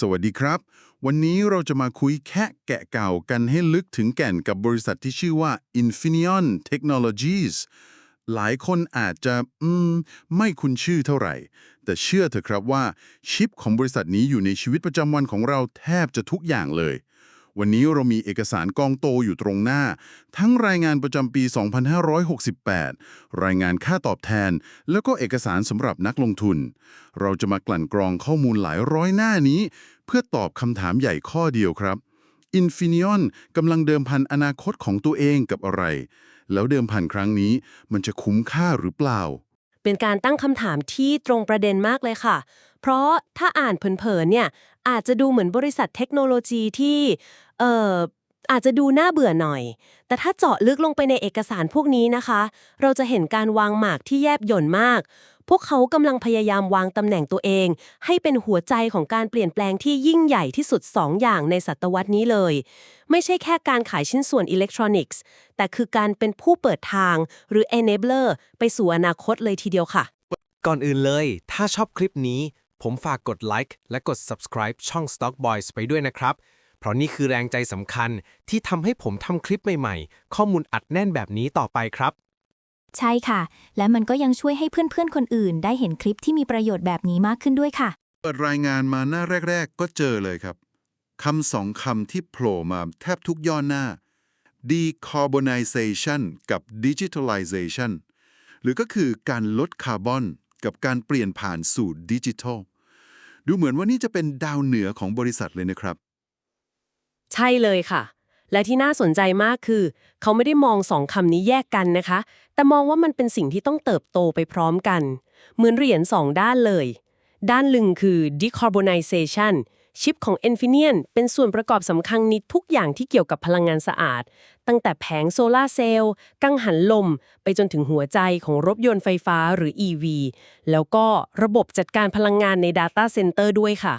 สวัสดีครับ วันนี้เราจะมาคุยแค่แกะเก่ากันให้ลึกถึงแก่นกับบริษัทที่ชื่อว่า Infineon Technologies หลายคนอาจจะอืมไม่คุ้นชื่อเท่าไหร่ แต่เชื่อเถอะครับว่าชิปของบริษัทนี้อยู่ในชีวิตประจำวันของเราแทบจะทุกอย่างเลย วันนี้เรามีเอกสารกองโตอยู่ตรงหน้า ทั้งรายงานประจำปี 2568 รายงานค่าตอบแทน แล้วก็เอกสารสำหรับนักลงทุน เราจะมากลั่นกรองข้อมูลหลายร้อยหน้านี้ เพื่อตอบคำถามใหญ่ข้อเดียวครับ Infineon กำลังเดิมพันอนาคตของตัวเองกับอะไร แล้วเดิมพันครั้งนี้มันจะคุ้มค่าหรือเปล่า เป็นการตั้งคำถามที่ตรงประเด็นมากเลยค่ะ เพราะถ้าอ่านเผินๆเนี่ยอาจจะดูเหมือนบริษัทเทคโนโลยีที่ เอ่ออาจจะดูน่าเบื่อหน่อย แต่ถ้าเจาะลึกลงไปในเอกสารพวกนี้นะคะ เราจะเห็นการวางหมากที่แยบยลมาก พวกเขากำลังพยายามวางตำแหน่งตัวเอง ให้เป็นหัวใจของการเปลี่ยนแปลงที่ยิ่งใหญ่ที่สุด 2 อย่างในศตวรรษนี้เลย ไม่ใช่แค่การขายชิ้นส่วนอิเล็กทรอนิกส์ แต่คือการเป็นผู้เปิดทาง หรือ enabler ไปสู่อนาคตเลยทีเดียวค่ะ ก่อนอื่นเลย ถ้าชอบคลิปนี้ ผมฝากกดไลค์และกด subscribe ช่อง Stock Boys ไปด้วยนะครับ เพราะนี่คือแรงใจสำคัญที่ทำให้ผมทำคลิปใหม่ๆ ข้อมูลอัดแน่นแบบนี้ต่อไปครับ ใช่ค่ะ และมันก็ยังช่วยให้เพื่อนๆ คนอื่น ได้เห็นคลิปที่มีประโยชน์แบบนี้มากขึ้นด้วยค่ะ เปิดรายงานมาหน้าแรก ๆ ก็เจอเลยครับคำสองคำที่โผล่มาแทบทุกย่อหน้า decarbonization กับ digitalization หรือก็คือการลดคาร์บอน กับการเปลี่ยนผ่านสู่ดิจิทัล ดูเหมือนว่านี่จะเป็นดาวเหนือของบริษัทเลยนะครับ ใช่เลยค่ะ และที่น่าสนใจมากคือ เขาไม่ได้มองสองคำนี้แยกกันนะคะ แต่มองว่ามันเป็นสิ่งที่ต้องเติบโตไปพร้อมกัน เหมือนเหรียญสองด้านเลย ด้านหนึ่งคือ decarbonization ชิปของ Infineon เป็นส่วนประกอบสำคัญในทุกอย่างที่เกี่ยวกับพลังงานสะอาด ตั้งแต่แผงโซลาร์เซลล์ กังหันลม ไปจนถึงหัวใจของรถยนต์ไฟฟ้าหรือ EV แล้วก็ระบบจัดการพลังงานใน Data Center ด้วยค่ะ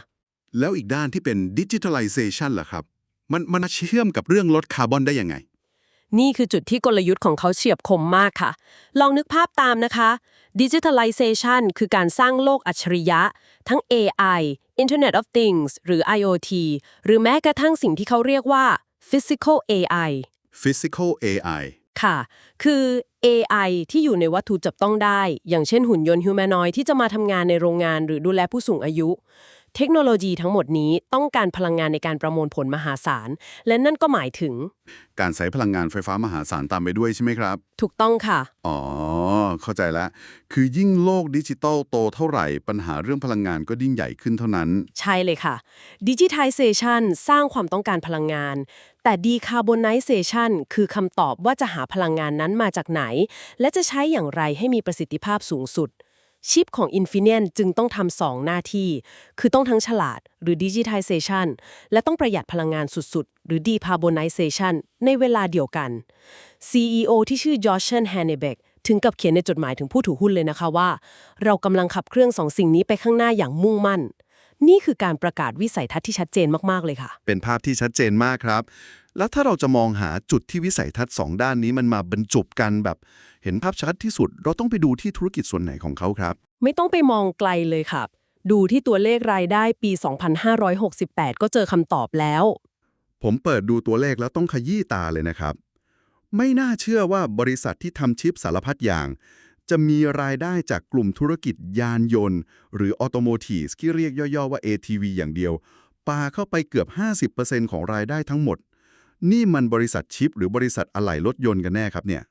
แล้วอีกด้านที่เป็น digitalization ล่ะครับ มันมันเชื่อมกับเรื่องลดคาร์บอนได้ยังไง นี่คือจุดที่กลยุทธ์ของเขาเฉียบคมมากค่ะ ลองนึกภาพตามนะคะ Digitalization คือการสร้างโลกอัจฉริยะ ทั้ง AI Internet of Things หรือ IoT หรือแม้กระทั่งสิ่งที่เขาเรียกว่า Physical AI physical AI ค่ะ คือ AI ที่อยู่ในวัตถุจับต้องได้ อย่างเช่นหุ่นยนต์ฮิวแมนอยที่จะมาทำงานในโรงงานหรือดูแลผู้สูงอายุ เทคโนโลยีทั้งหมดนี้ต้องการพลังงานในการประมวลผลมหาศาล และนั่นก็หมายถึง การใช้พลังงานไฟฟ้ามหาศาลตามไปด้วยใช่ไหมครับ ถูกต้องค่ะ อ๋อ เข้าใจแล้ว คือยิ่งโลกดิจิตอลโตเท่าไหร่ ปัญหาเรื่องพลังงานก็ยิ่งใหญ่ขึ้นเท่านั้น ใช่เลยค่ะ Digitization สร้างความต้องการพลังงาน แต่ Decarbonization คือคำตอบว่าจะหาพลังงานนั้นมาจากไหน และจะใช้อย่างไรให้มีประสิทธิภาพสูงสุด ชิปของ Infineon จึงต้องทำสองหน้าที่ คือต้องทั้งฉลาดหรือ Digitization และต้องประหยัดพลังงานสุดๆ หรือ Decarbonization ในเวลาเดียวกัน CEO ที่ชื่อ Jochen Hannebeck ถึงกับเขียนในจดหมายถึงผู้ถือหุ้นเลยนะคะว่า เรากำลังขับเครื่องสองสิ่งนี้ไปข้างหน้าอย่างมุ่งมั่น นี่คือการประกาศวิสัยทัศน์ที่ชัดเจนมากๆเลยค่ะ เป็นภาพที่ชัดเจนมากครับ แล้วถ้าเราจะมองหาจุดที่วิสัยทัศน์สองด้านนี้มันมาบรรจบกันแบบเห็นภาพชัดที่สุด เราต้องไปดูที่ธุรกิจส่วนไหนของเขาครับ ไม่ต้องไปมองไกลเลยครับ ดูที่ตัวเลขรายได้ปี 2568 ก็เจอคำตอบแล้ว ผมเปิดดูตัวเลขแล้วต้องขยี้ตาเลยนะครับ ไม่น่าเชื่อว่าบริษัทที่ทำชิปสารพัดอย่าง จะมีรายได้จากกลุ่มธุรกิจยานยนต์ หรือออโตโมทีสที่เรียกย่อๆว่า ATV อย่างเดียวปาเข้าไปเกือบ 50%ของรายได้ทั้งหมด นี่มันบริษัทชิป หรือบริษัทอะไหล่รถยนต์กันแน่ครับเนี่ย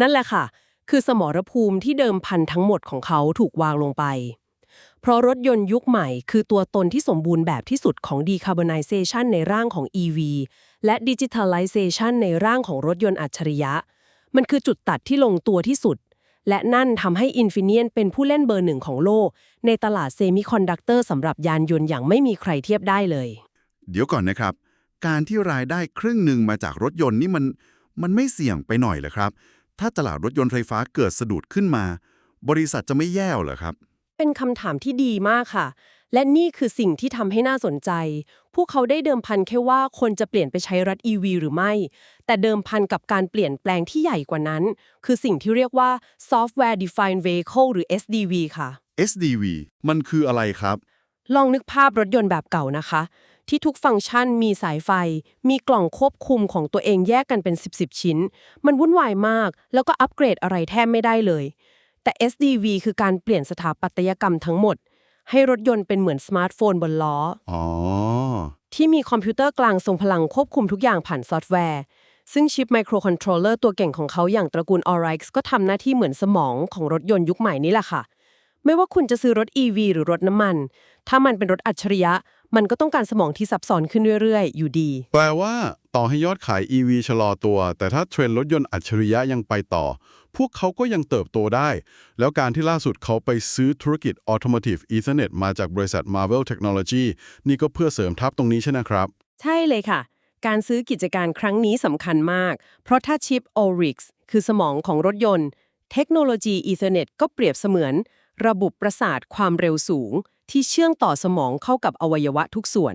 นั่นแหละค่ะ คือสมรภูมิที่เดิมพันทั้งหมดของเขาถูกวางลงไป เพราะรถยนต์ยุคใหม่คือตัวตนที่สมบูรณ์แบบที่สุดของ decarbonization ในร่างของ EV และ digitalization ในร่างของรถยนต์อัจฉริยะ มันคือจุดตัดที่ลงตัวที่สุด และนั่นทำให้ Infineon เป็นผู้เล่นเบอร์หนึ่งของโลก ในตลาดเซมิคอนดักเตอร์สำหรับยานยนต์อย่างไม่มีใครเทียบได้เลย เดี๋ยวก่อนนะครับ การที่รายได้ครึ่งหนึ่งมาจากรถยนต์นี่มันมันไม่เสี่ยงไปหน่อยเหรอครับ ถ้าตลาดรถยนต์ไฟฟ้าเกิดสะดุดขึ้นมา บริษัทจะไม่แย่เหรอครับ เป็นคำถามที่ดีมากค่ะ และนี่คือสิ่งที่ทำให้น่าสนใจ พวกเขาได้เดิมพันแค่ว่าคนจะเปลี่ยนไปใช้รถ EV หรือไม่ แต่เดิมพันกับการเปลี่ยนแปลงที่ใหญ่กว่านั้น คือสิ่งที่เรียกว่า Software Defined Vehicle หรือ SDV ค่ะ SDV มันคืออะไรครับ ลองนึกภาพรถยนต์แบบเก่านะคะ ที่ทุกฟังก์ชันมีสายไฟ มีกล่องควบคุมของตัวเองแยกกันเป็น 10 10ชิ้น มันวุ่นวายมาก แล้วก็อัปเกรดอะไรแทบไม่ได้เลย แต่ SDV คือการเปลี่ยนสถาปัตยกรรมทั้งหมด ให้รถยนต์เป็นเหมือนสมาร์ทโฟนบนล้ออ๋อที่มีคอมพิวเตอร์กลางทรงพลังควบคุมทุกอย่างผ่านซอฟต์แวร์ซึ่งชิปไมโครคอนโทรลเลอร์ตัวเก่งของเขาอย่างตระกูล Oryx ก็ทำหน้าที่เหมือนสมองของรถยนต์ยุคใหม่นี่แหละค่ะ ไม่ว่าคุณจะซื้อรถ EV หรือรถน้ำมัน ถ้ามันเป็นรถอัจฉริยะ มันก็ต้องการสมองที่ซับซ้อนขึ้นเรื่อยๆ อยู่ดี แปลว่าต่อให้ยอดขาย EV ชะลอตัว แต่ถ้าเทรนด์รถยนต์อัจฉริยะยังไปต่อ พวกเขาก็ยังเติบโตได้ แล้วการที่ล่าสุดเขาไปซื้อธุรกิจ Automotive Ethernet มาจากบริษัท Marvel Technology นี่ก็เพื่อเสริมทัพตรงนี้ใช่ไหมครับ ใช่เลยค่ะ การซื้อกิจการครั้งนี้สำคัญมาก เพราะถ้าชิป Oryx คือสมองของรถยนต์ เทคโนโลยี Ethernet ก็เปรียบเสมือน ระบบประสาทความเร็วสูง ที่เชื่อมต่อสมองเข้ากับอวัยวะทุกส่วน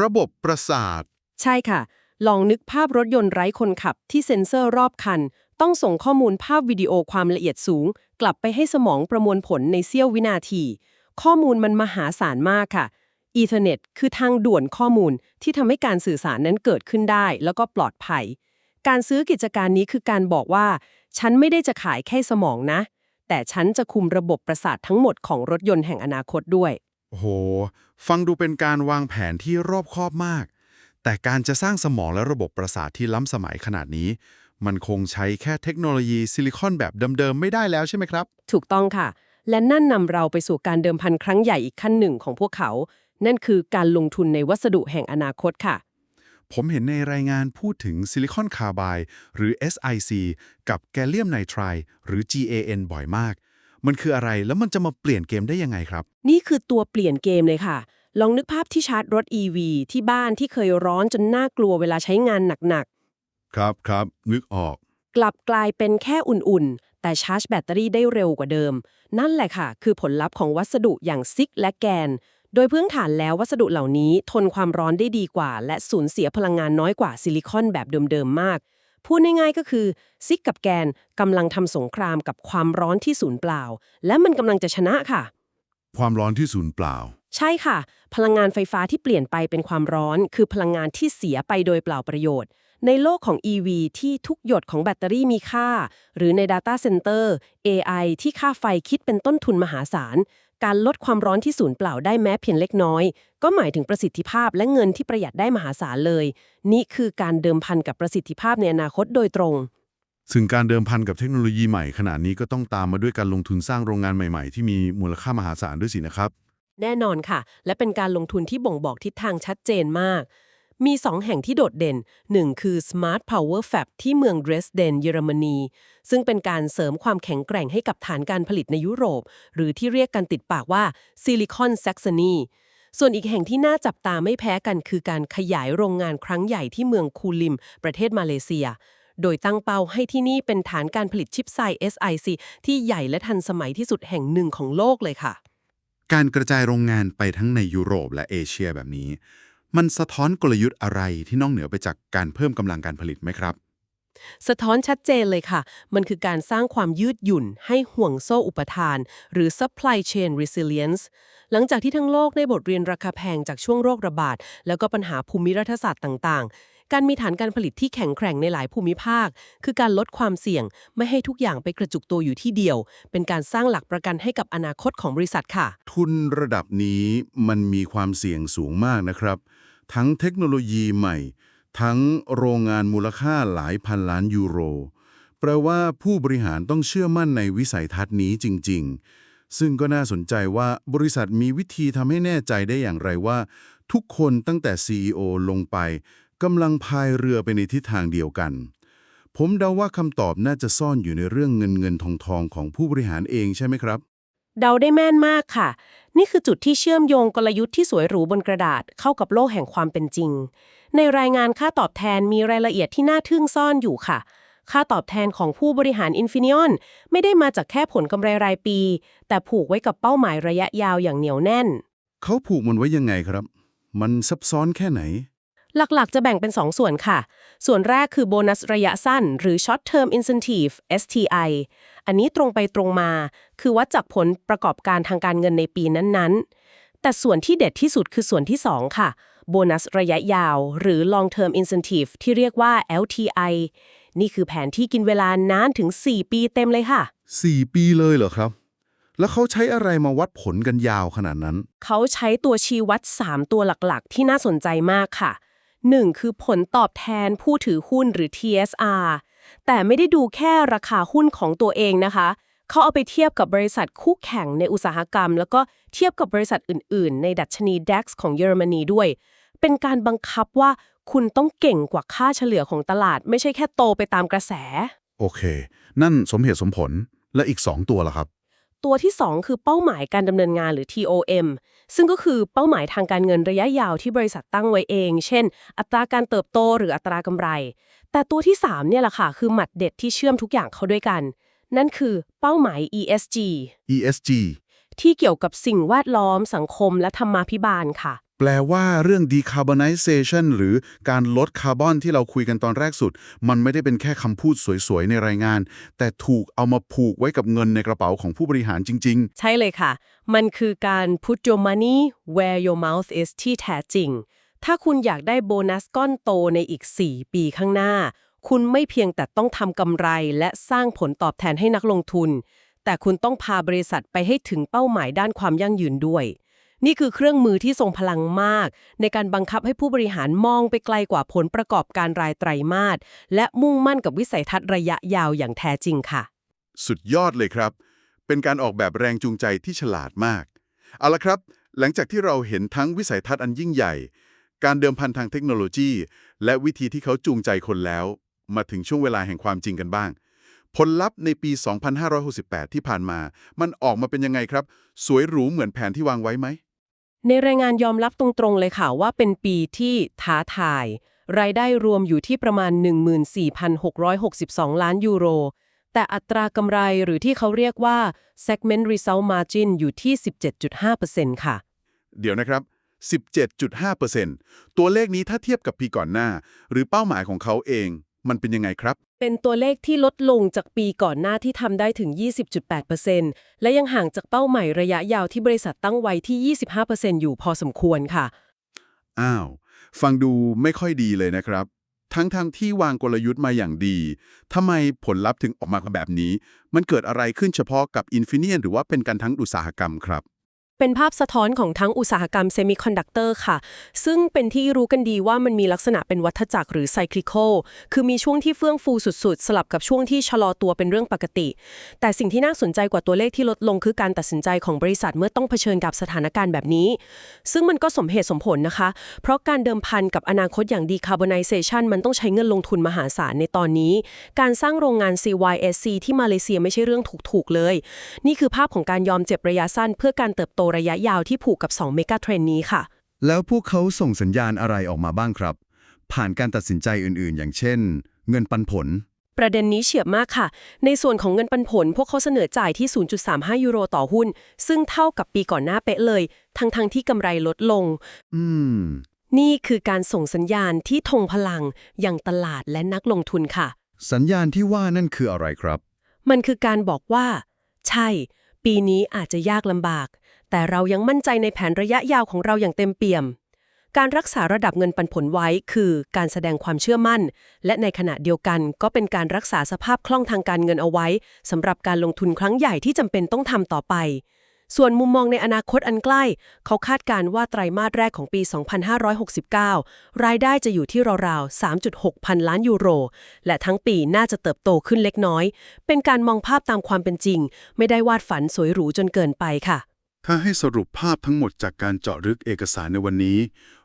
ระบบประสาท ใช่ค่ะ ลองนึกภาพรถยนต์ไร้คนขับที่เซ็นเซอร์รอบคัน ต้องส่งข้อมูลภาพวิดีโอความละเอียดสูง กลับไปให้สมองประมวลผลในเสี้ยววินาที ข้อมูลมันมหาศาลมากค่ะอีเทอร์เน็ตคือทางด่วนข้อมูลที่ทำให้การสื่อสารนั้นเกิดขึ้นได้ แล้วก็ปลอดภัย การซื้อกิจการนี้คือการบอกว่า ฉันไม่ได้จะขายแค่สมองนะ แต่ฉันจะคุมระบบประสาททั้งหมดของรถยนต์แห่งอนาคตด้วย โอ้โห ฟังดูเป็นการวางแผนที่รอบคอบมาก แต่การจะสร้างสมองและระบบประสาทที่ล้ำสมัยขนาดนี้ มันคงใช้แค่เทคโนโลยีซิลิคอนแบบเดิมๆไม่ได้แล้วใช่ไหมครับ ถูกต้องค่ะ และนั่นนำเราไปสู่การเดิมพันครั้งใหญ่อีกขั้นหนึ่งของพวกเขา นั่นคือการลงทุนในวัสดุแห่งอนาคตค่ะ ผมเห็นในรายงานพูดถึงซิลิคอนคาร์บายหรือ SiC กับแกลเลียมไนไตรหรือ GaN บ่อยมาก มันคืออะไรแล้วมันจะมาเปลี่ยนเกมได้ยังไงครับ นี่คือตัวเปลี่ยนเกมเลยค่ะ ลองนึกภาพที่ชาร์จรถ EV ที่บ้านที่เคยร้อนจนน่ากลัวเวลาใช้งานหนักครับครับนึกออกๆกลับกลายเป็นแค่อุ่นๆ แต่ชาร์จแบตเตอรี่ได้เร็วกว่าเดิม นั่นแหละค่ะ คือผลลัพธ์ของวัสดุอย่างซิกและแกน โดยพื้นฐานแล้ววัสดุเหล่านี้ทนความร้อนได้ดีกว่า และสูญเสียพลังงานน้อยกว่าซิลิคอนแบบเดิมๆมาก พูดง่ายๆก็คือ ซิกกับแกนกำลังทำสงครามกับความร้อนที่ศูนย์เปล่า และมันกำลังจะชนะค่ะ ความร้อนที่ศูนย์เปล่า ใช่ค่ะ พลังงานไฟฟ้าที่เปลี่ยนไปเป็นความร้อน คือพลังงานที่เสียไปโดยเปล่าประโยชน์ ในโลกของ EV ที่ทุกหยดของแบตเตอรี่มีค่า หรือใน Data Center AI ที่ค่าไฟคิดเป็นต้นทุนมหาศาล การลดความร้อนที่ศูนย์เปล่าได้แม้เพียงเล็กน้อย ก็หมายถึงประสิทธิภาพและเงินที่ประหยัดได้มหาศาลเลย นี่คือการเดิมพันกับประสิทธิภาพในอนาคตโดยตรง ซึ่งการเดิมพันกับเทคโนโลยีใหม่ขนาดนี้ก็ต้องตามมาด้วยการลงทุนสร้างโรงงานใหม่ๆ ที่มีมูลค่ามหาศาลด้วยสินะครับ แน่นอนค่ะ และเป็นการลงทุนที่บ่งบอกทิศทางชัดเจนมาก มี 2 แห่งที่โดดเด่น 1 คือ Smart Power Fab ที่เมืองเดรสเดนเยอรมนี ซึ่งเป็นการเสริมความแข็งแกร่งให้กับฐานการผลิตในยุโรป หรือที่เรียกกันติดปากว่า Silicon Saxony ส่วนอีกแห่งที่น่าจับตาไม่แพ้กันคือการขยายโรงงานครั้งใหญ่ที่เมืองคูลิม ประเทศมาเลเซีย โดยตั้งเป้าให้ที่นี่เป็นฐานการผลิตชิปไซ SiC ที่ใหญ่และทันสมัยที่สุดแห่งหนึ่งของโลกเลยค่ะ การกระจายโรงงานไปทั้งในยุโรปและเอเชียแบบนี้ มันสะท้อนกลยุทธ์อะไรที่นอกเหนือไปจากการเพิ่มกำลังการผลิตไหมครับ สะท้อนชัดเจนเลยค่ะ มันคือการสร้างความยืดหยุ่นให้ห่วงโซ่อุปทาน หรือ supply chain resilience หลังจากที่ทั้งโลกได้บทเรียนราคาแพงจากช่วงโรคระบาด แล้วก็ปัญหาภูมิรัฐศาสตร์ต่าง ๆ การมีฐานการผลิตที่แข็งแกร่งในหลายภูมิภาค คือการลดความเสี่ยง ไม่ให้ทุกอย่างไปกระจุกตัวอยู่ที่เดียว เป็นการสร้างหลักประกันให้กับอนาคตของบริษัทค่ะ ทุนระดับนี้มันมีความเสี่ยงสูงมากนะครับ ทั้งเทคโนโลยีใหม่ ทั้งโรงงานมูลค่าหลายพันล้านยูโร แปลว่าผู้บริหารต้องเชื่อมั่นในวิสัยทัศน์นี้จริง ๆ ซึ่งก็น่าสนใจว่าบริษัทมีวิธีทำให้แน่ใจได้อย่างไรว่า ทุกคนตั้งแต่ CEO ลงไปกำลังพายเรือไปในทิศทางเดียวกัน ผมเดาว่าคำตอบน่าจะซ่อนอยู่ในเรื่องเงินเงินทองทองของผู้บริหารเองใช่ไหมครับ เดาได้แม่นมากค่ะ นี่คือจุดที่เชื่อมโยงกลยุทธ์ที่สวยหรูบนกระดาษเข้ากับโลกแห่งความเป็นจริง ในรายงานค่าตอบแทนมีรายละเอียดที่น่าทึ่งซ่อนอยู่ค่ะ ค่าตอบแทนของผู้บริหาร Infineon ไม่ได้มาจากแค่ผลกำไรรายปี แต่ผูกไว้กับเป้าหมายระยะยาวอย่างเหนียวแน่น เขาผูกมันไว้ยังไงครับ มันซับซ้อนแค่ไหน หลักๆ จะแบ่งเป็น 2 ส่วนค่ะ ส่วนแรกคือโบนัสระยะสั้น หรือ Short Term Incentive STI อันนี้ตรงไปตรงมา คือวัดจากผลประกอบการทางการเงินในปีนั้นๆ แต่ส่วนที่เด็ดที่สุดคือส่วนที่ 2 ค่ะ โบนัสระยะยาว หรือ long term incentive ที่เรียกว่า LTI นี่คือแผนที่กินเวลานานถึง 4 ปีเต็มเลยค่ะ 4 ปีเลยเหรอครับ แล้วเขาใช้อะไรมาวัดผลกันยาวขนาดนั้น เขาใช้ตัวชี้วัด 3 ตัวหลักๆ ที่น่าสนใจมากค่ะ 1. คือผลตอบแทนผู้ถือหุ้นหรือ TSR แต่ไม่ได้ดูแค่ราคาหุ้นของตัวเองนะคะ เขาเอาไปเทียบกับบริษัทคู่แข่งในอุตสาหกรรม แล้วก็เทียบกับบริษัทอื่น ๆ ในดัชนี DAX ของเยอรมนีด้วย เป็นการบังคับว่าคุณต้องเก่งกว่าค่าเฉลี่ยของตลาด ไม่ใช่แค่โตไปตามกระแส โอเค นั่นสมเหตุสมผลและอีก 2 ตัวล่ะครับ ตัวที่ 2 คือเป้าหมายการดำเนินงานหรือ TOM ซึ่งก็คือเป้าหมายทางการเงินระยะยาวที่บริษัทตั้งไว้เอง เช่น อัตราการเติบโตหรืออัตรากำไร แต่ตัวที่ 3 เนี่ยแหละค่ะ คือหมัดเด็ดที่เชื่อมทุกอย่างเข้าด้วยกัน นั่นคือเป้าหมาย ESG ESG ที่เกี่ยวกับสิ่งแวดล้อมสังคมและธรรมาภิบาลค่ะ แปลว่าเรื่อง decarbonization หรือการลดคาร์บอนที่เราคุยกันตอนแรกสุด มันไม่ได้เป็นแค่คำพูดสวยๆ ในรายงาน แต่ถูกเอามาผูกไว้กับเงินในกระเป๋าของผู้บริหารจริง ๆ ใช่เลยค่ะ มันคือการ put your money where your mouth is ที่แท้จริง ถ้าคุณอยากได้โบนัสก้อนโตในอีก 4 ปีข้างหน้า คุณไม่เพียงแต่ต้องทำกำไรและสร้างผลตอบแทนให้นักลงทุน แต่คุณต้องพาบริษัทไปให้ถึงเป้าหมายด้านความยั่งยืนด้วย นี่คือเครื่องมือที่ทรงพลังมาก ในการบังคับให้ผู้บริหารมองไปไกลกว่าผลประกอบการรายไตรมาสและมุ่งมั่นกับวิสัยทัศน์ระยะยาวอย่างแท้จริงค่ะ สุดยอดเลยครับ เป็นการออกแบบแรงจูงใจที่ฉลาดมาก เอาละครับ หลังจากที่เราเห็นทั้งวิสัยทัศน์อันยิ่งใหญ่ การเดิมพันทางเทคโนโลยี และวิธีที่เขาจูงใจคนแล้ว มาถึงช่วงเวลาแห่งความจริงกันบ้างผลลัพธ์ในปี 2568 ที่ผ่านมา มันออกมาเป็นยังไงครับ สวยหรูเหมือนแผนที่วางไว้ไหม ในรายงานยอมรับตรงๆเลยค่ะว่าเป็นปีที่ท้าทาย รายได้รวมอยู่ที่ประมาณ 14,662 ล้านยูโร แต่อัตรากำไรหรือที่เขาเรียกว่า segment result margin อยู่ที่ 17.5%ค่ะ เดี๋ยวนะครับ 17.5%ตัวเลขนี้ถ้าเทียบกับปีก่อนหน้า หรือเป้าหมายของเขาเอง มันเป็นยังไงครับ เป็นตัวเลขที่ลดลงจากปีก่อนหน้าที่ทำได้ถึง 20.8%และยังห่างจากเป้าหมายระยะยาวที่บริษัทตั้งไว้ที่ 25%อยู่พอสมควรค่ะ อ้าว ฟังดูไม่ค่อยดีเลยนะครับ ทั้งๆทที่วางกลยุทธ์มาอย่างดีทำไมผลลัพธ์ถึงออกมาแบบนี้ มันเกิดอะไรขึ้นเฉพาะกับ Infineon หรือว่าเป็นการทั้งอุตสาหกรรมครับ เป็นภาพสะท้อนของทั้งอุตสาหกรรมเซมิคอนดักเตอร์ค่ะ ซึ่งเป็นที่รู้กันดีว่ามันมีลักษณะเป็นวัฏจักรหรือไซคลิคอลคือมีช่วงที่เฟื่องฟูสุดๆ สลับกับช่วงที่ชะลอตัวเป็นเรื่องปกติ แต่สิ่งที่น่าสนใจกว่าตัวเลขที่ลดลงคือการตัดสินใจของบริษัทเมื่อต้องเผชิญกับสถานการณ์แบบนี้ ซึ่งมันก็สมเหตุสมผลนะคะ เพราะการเดิมพันกับอนาคตอย่าง decarbonization มันต้องใช้เงินลงทุนมหาศาลในตอนนี้ การสร้างโรงงาน CYSC ที่มาเลเซียไม่ใช่เรื่องถูกๆเลย นี่คือภาพของการยอมเจ็บระยะสั้นเพื่อการเติบโตระยะยาวที่ผูกกับ 2 เมกะเทรนนี้ค่ะ แล้วพวกเขาส่งสัญญาณอะไรออกมาบ้างครับ ผ่านการตัดสินใจอื่นๆ อย่างเช่น เงินปันผล ประเด็นนี้เฉียบมากค่ะ ในส่วนของเงินปันผล พวกเขาเสนอจ่ายที่ 0.35 ยูโรต่อหุ้น ซึ่งเท่ากับปีก่อนหน้าเป๊ะเลย ทั้งๆทที่กำไรลดลง อืม นี่คือการส่งสัญญาณที่ทงพลังอย่างตลาดและนักลงทุนค่ะ สัญญาณที่ว่านั่นคืออะไรครับ มันคือการบอกว่า ใช่ ปีนี้อาจจะยากลำบาก แต่เรายังมั่นใจในแผนระยะยาวของเราอย่างเต็มเปี่ยม การรักษาระดับเงินปันผลไว้คือการแสดงความเชื่อมั่น และในขณะเดียวกันก็เป็นการรักษาสภาพคล่องทางการเงินเอาไว้สำหรับการลงทุนครั้งใหญ่ที่จำเป็นต้องทำต่อไป ส่วนมุมมองในอนาคตอันใกล้ เขาคาดการณ์ว่าไตรมาสแรกของปี 2569 รายได้จะอยู่ที่ราวๆ 3.6 พันล้านยูโร และทั้งปีน่าจะเติบโตขึ้นเล็กน้อย เป็นการมองภาพตามความเป็นจริง ไม่ได้วาดฝันสวยหรูจนเกินไปค่ะ ถ้าให้สรุปภาพทั้งหมดจากการเจาะลึกเอกสารในวันนี้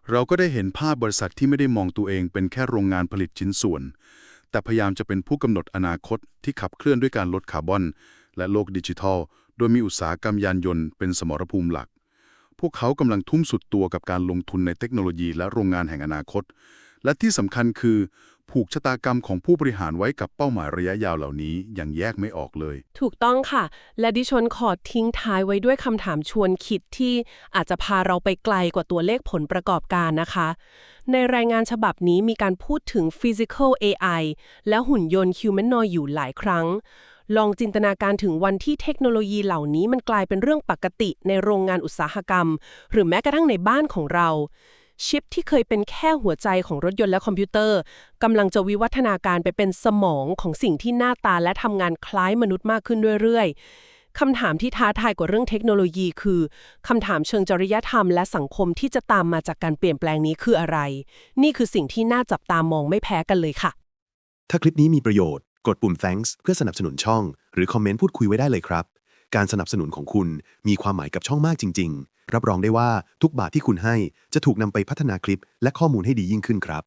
เราก็ได้เห็นภาพบริษัทที่ไม่ได้มองตัวเองเป็นแค่โรงงานผลิตชิ้นส่วน แต่พยายามจะเป็นผู้กำหนดอนาคตที่ขับเคลื่อนด้วยการลดคาร์บอน และโลกดิจิทัล โดยมีอุตสาหกรรมยานยนต์เป็นสมรภูมิหลัก พวกเขากำลังทุ่มสุดตัวกับการลงทุนในเทคโนโลยีและโรงงานแห่งอนาคต และที่สำคัญคือ ผูกชะตากรรมของผู้บริหารไว้กับเป้าหมายระยะยาวเหล่านี้อย่างแยกไม่ออกเลย ถูกต้องค่ะ และดิฉันขอทิ้งท้ายไว้ด้วยคำถามชวนคิดที่อาจจะพาเราไปไกลกว่าตัวเลขผลประกอบการนะคะ ในรายงานฉบับนี้มีการพูดถึง Physical AI และหุ่นยนต์ Humanoid อยู่หลายครั้งลองจินตนาการถึงวันที่เทคโนโลยีเหล่านี้มันกลายเป็นเรื่องปกติในโรงงานอุตสาหกรรม หรือแม้กระทั่งในบ้านของเรา ชิปที่เคยเป็นแค่หัวใจของรถยนต์และคอมพิวเตอร์กำลังจะวิวัฒนาการไปเป็นสมองของสิ่งที่หน้าตาและทำงานคล้ายมนุษย์มากขึ้นเรื่อยๆคำถามที่ท้าทายกว่าเรื่องเทคโนโลยีคือคำถามเชิงจริยธรรมและสังคมที่จะตามมาจากการเปลี่ยนแปลงนี้คืออะไร นี่คือสิ่งที่น่าจับตามองไม่แพ้กันเลยค่ะ ถ้าคลิปนี้มีประโยชน์ กดปุ่ม thanks เพื่อสนับสนุนช่อง หรือคอมเมนต์พูดคุยไว้ได้เลยครับ การสนับสนุนของคุณมีความหมายกับช่องมากจริง ๆ รับรองได้ว่าทุกบาทที่คุณให้จะถูกนำไปพัฒนาคลิปและข้อมูลให้ดียิ่งขึ้นครับ